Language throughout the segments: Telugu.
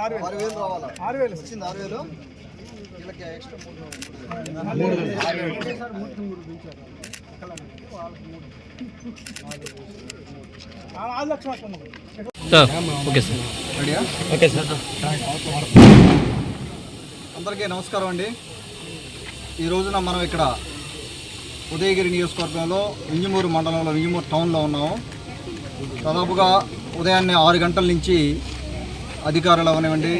ఆరు వేలు వచ్చింది ఆరు వేలు వీళ్ళకి ఎక్స్ట్రా మూడు ఆరు లక్షలు వస్తున్నాం ఓకే సార్ రెడీయా ఓకే సార్ అందరికీ నమస్కారం అండి. ఈ రోజున మనం ఇక్కడ ఉదయగిరి నియోజకవర్గంలో వింజమూరు మండలంలో వింజమూరు టౌన్లో ఉన్నాము. దాదాపుగా ఉదయాన్నే ఆరు గంటల నుంచి అధికారులు అవనివ్వండి.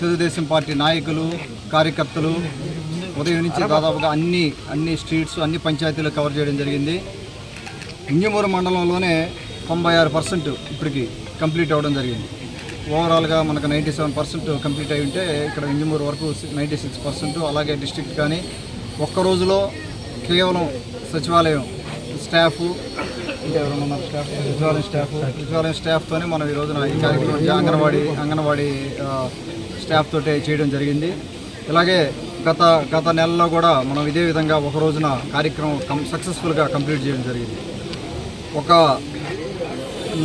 తెలుగుదేశం పార్టీ నాయకులు కార్యకర్తలు ఉదయం నుంచి దాదాపుగా అన్ని అన్ని స్ట్రీట్స్ అన్ని పంచాయతీలు కవర్ చేయడం జరిగింది. ఇంజమూరు మండలంలోనే తొంభై ఆరు పర్సెంట్ ఇప్పటికి కంప్లీట్ అవ్వడం జరిగింది. ఓవరాల్గా మనకు నైంటీ సెవెన్ పర్సెంట్ కంప్లీట్ అయి ఉంటే ఇక్కడ ఇంజమూరు వరకు నైంటీ సిక్స్ పర్సెంట్. అలాగే డిస్ట్రిక్ట్ కానీ ఒక్క రోజులో కేవలం సచివాలయం స్టాఫ్ ఇంకా ఎవరైనా మన స్టాఫ్? సచివాలయం స్టాఫ్? సచివాలయం స్టాఫ్తోనే మనం ఈ రోజున ఈ కార్యక్రమం అంగన్వాడీ అంగన్వాడీ స్టాఫ్ తోటే చేయడం జరిగింది. ఇలాగే గత గత నెలలో కూడా మనం ఇదే విధంగా ఒక రోజున కార్యక్రమం కం సక్సెస్ఫుల్గా కంప్లీట్ చేయడం జరిగింది. ఒక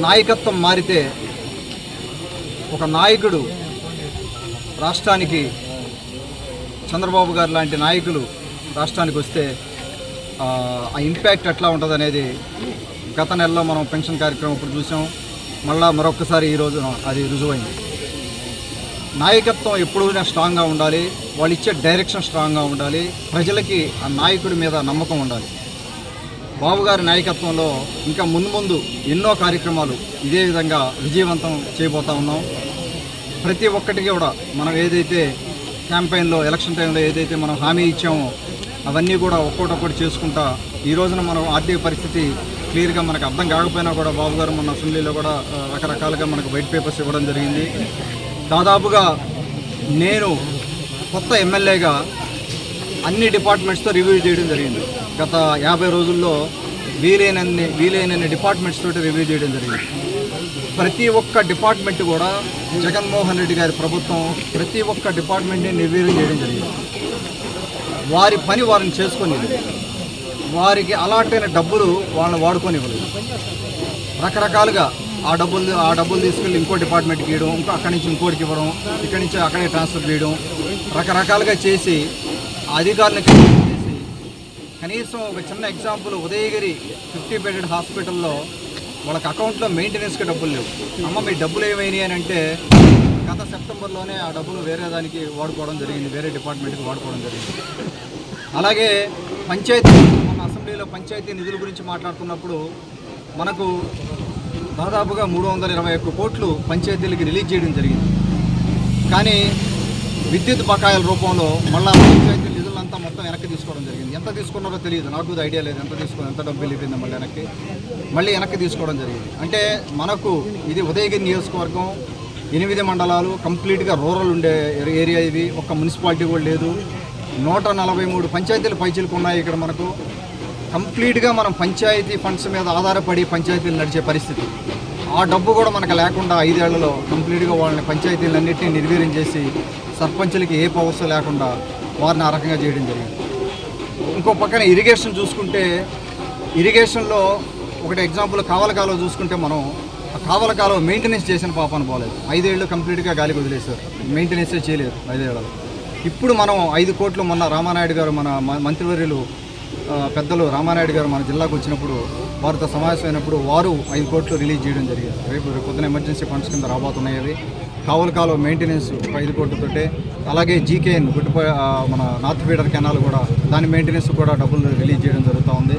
నాయకత్వం మారితే ఒక నాయకుడు రాష్ట్రానికి చంద్రబాబు గారు లాంటి నాయకులు రాష్ట్రానికి వస్తే ఆ ఆ ఇంపాక్ట్ ఎట్లా ఉంటుంది అనేది గత నెలలో మనం పెన్షన్ కార్యక్రమం ఇప్పుడు చూసాం. మళ్ళా మరొకసారి ఈ అది రుజువైంది. నాయకత్వం ఎప్పుడూ స్ట్రాంగ్గా ఉండాలి. వాళ్ళు ఇచ్చే డైరెక్షన్ స్ట్రాంగ్గా ఉండాలి. ప్రజలకి ఆ నాయకుడి మీద నమ్మకం ఉండాలి. బాబు గారి నాయకత్వంలో ఇంకా ముందు ముందు ఎన్నో కార్యక్రమాలు ఇదే విధంగా విజయవంతం చేయబోతా ఉన్నాం. ప్రతి ఒక్కటికి కూడా మనం ఏదైతే క్యాంపెయిన్లో ఎలక్షన్ టైంలో ఏదైతే మనం హామీ ఇచ్చామో అవన్నీ కూడా ఒక్కొక్కటి చేసుకుంటా ఈ రోజున మనం ఆర్థిక పరిస్థితి క్లియర్గా మనకు అర్థం కాకపోయినా కూడా బాబు గారు మన అసెంబ్లీలో కూడా రకరకాలుగా మనకు వైట్ పేపర్స్ ఇవ్వడం జరిగింది. దాదాపుగా నేను కొత్త ఎమ్మెల్యేగా అన్ని డిపార్ట్మెంట్స్తో రివ్యూ చేయడం జరిగింది. గత యాభై రోజుల్లో వీలైనన్ని వీలైనన్ని డిపార్ట్మెంట్స్ తోటి రివ్యూ చేయడం జరిగింది. ప్రతి ఒక్క డిపార్ట్మెంట్ కూడా జగన్మోహన్ రెడ్డి గారి ప్రభుత్వం ప్రతి ఒక్క డిపార్ట్మెంట్ని రివ్యూ చేయడం జరిగింది. వారి పని వారిని చేసుకొని వారికి అలాట్ అయిన డబ్బులు వాళ్ళని వాడుకొని రకరకాలుగా ఆ డబ్బులు ఆ డబ్బులు తీసుకెళ్ళి ఇంకో డిపార్ట్మెంట్కి ఇవ్వడం ఇంకో అక్కడి నుంచి ఇంకోటికి ఇవ్వడం ఇక్కడి నుంచి అక్కడే ట్రాన్స్ఫర్ చేయడం రకరకాలుగా చేసి ఆ చేసి కనీసం ఒక చిన్న ఎగ్జాంపుల్ ఉదయగిరి ఫిఫ్టీ బెడెడ్ హాస్పిటల్లో వాళ్ళకి అకౌంట్లో మెయింటెనెన్స్కి డబ్బులు లేవు. అమ్మ మీ డబ్బులు ఏమైనాయి అని అంటే గత సెప్టెంబర్లోనే ఆ డబ్బులు వేరే దానికి వాడుకోవడం జరిగింది వేరే డిపార్ట్మెంట్కి వాడుకోవడం జరిగింది. అలాగే పంచాయతీ మన అసెంబ్లీలో పంచాయతీ నిధుల గురించి మాట్లాడుతున్నప్పుడు మనకు దాదాపుగా మూడు వందల ఇరవై ఒక్క కోట్లు పంచాయతీలకి రిలీజ్ చేయడం జరిగింది. కానీ విద్యుత్ బకాయిల రూపంలో మళ్ళా పంచాయతీ నిధులంతా మొత్తం వెనక్కి తీసుకోవడం జరిగింది. ఎంత తీసుకున్నారో తెలియదు. నాకు ఐడియా లేదు. ఎంత తీసుకున్న ఎంత డబ్బు వెళ్ళిపోయింది మళ్ళీ వెనక్కి. మళ్ళీ వెనక్కి తీసుకోవడం జరిగింది. అంటే మనకు ఇది ఉదయగిరి నియోజకవర్గం ఎనిమిది మండలాలు కంప్లీట్గా రూరల్ ఉండే ఏరియా ఇది ఒక్క మున్సిపాలిటీ కూడా లేదు. నూట నలభై మూడు పంచాయతీలు పైచీలకు ఉన్నాయి ఇక్కడ మనకు. కంప్లీట్గా మనం పంచాయతీ ఫండ్స్ మీద ఆధారపడి పంచాయతీలు నడిచే పరిస్థితి. ఆ డబ్బు కూడా మనకు లేకుండా ఐదేళ్ళలో కంప్లీట్గా వాళ్ళని పంచాయతీలన్నింటినీ నిర్వీర్యం చేసి సర్పంచులకి ఏ పవర్స్ లేకుండా వారిని ఆ రకంగా చేయడం జరిగింది. ఇంకో పక్కన ఇరిగేషన్ చూసుకుంటే ఇరిగేషన్లో ఒకటి ఎగ్జాంపుల్ కావల కాలువ చూసుకుంటే మనం ఆ కావల కాలువ మెయింటెనెన్స్ చేసిన పాపను పోలేదు. ఐదేళ్ళు కంప్లీట్గా గాలి వదిలేశారు. మెయింటెనెన్సే చేయలేదు ఐదేళ్ళలో ఇప్పుడు మనం ఐదు కోట్లు మొన్న రామానాయుడు గారు మన మంత్రివర్యులు పెద్దలు రామానాయుడు గారు మన జిల్లాకు వచ్చినప్పుడు వారితో సమావేశమైనప్పుడు వారు ఐదు కోట్లు రిలీజ్ చేయడం జరిగింది. రేపు పొద్దున ఎమర్జెన్సీ ఫండ్స్ కింద రాబోతున్నాయి అవి. కావల కాలువ మెయింటెనెన్స్ ఐదు కోట్లతోటే అలాగే జీకేఎన్ గుట్టుపై మన నార్త్ ఫీడర్ కెనాల్ కూడా దాని మెయింటెనెన్స్ కూడా డబ్బులు రిలీజ్ చేయడం జరుగుతూ ఉంది.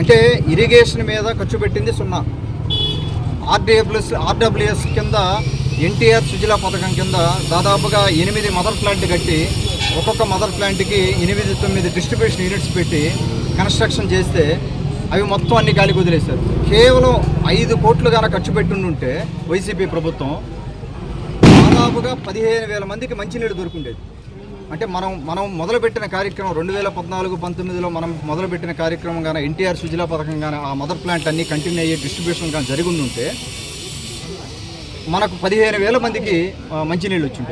అంటే ఇరిగేషన్ మీద ఖర్చు పెట్టింది సున్నా. ఆర్డబ్ల్యూఎస్ ఆర్డబ్ల్యూఎస్ కింద ఎన్టీఆర్ సుజలా పథకం కింద దాదాపుగా ఎనిమిది మదర్ ప్లాంట్ కట్టి ఒక్కొక్క మదర్ ప్లాంట్కి ఎనిమిది తొమ్మిది డిస్ట్రిబ్యూషన్ యూనిట్స్ పెట్టి కన్స్ట్రక్షన్ చేస్తే అవి మొత్తం అన్ని గాలికి వదిలేశారు కేవలం ఐదు కోట్లు కనుక ఖర్చు పెట్టుండుంటే వైసీపీ ప్రభుత్వం దాదాపుగా పదిహేను వేల మందికి మంచినీళ్ళు దొరుకుండేది. అంటే మనం మనం మొదలుపెట్టిన కార్యక్రమం రెండు వేల పద్నాలుగు పంతొమ్మిదిలో మనం మొదలుపెట్టిన కార్యక్రమం కానీ ఎన్టీఆర్ సుజలా పథకం కానీ ఆ మదర్ ప్లాంట్ అన్నీ కంటిన్యూ అయ్యే డిస్ట్రిబ్యూషన్ కానీ జరిగి ఉంటే మనకు పదిహేను వేల మందికి మంచినీళ్ళు వచ్చి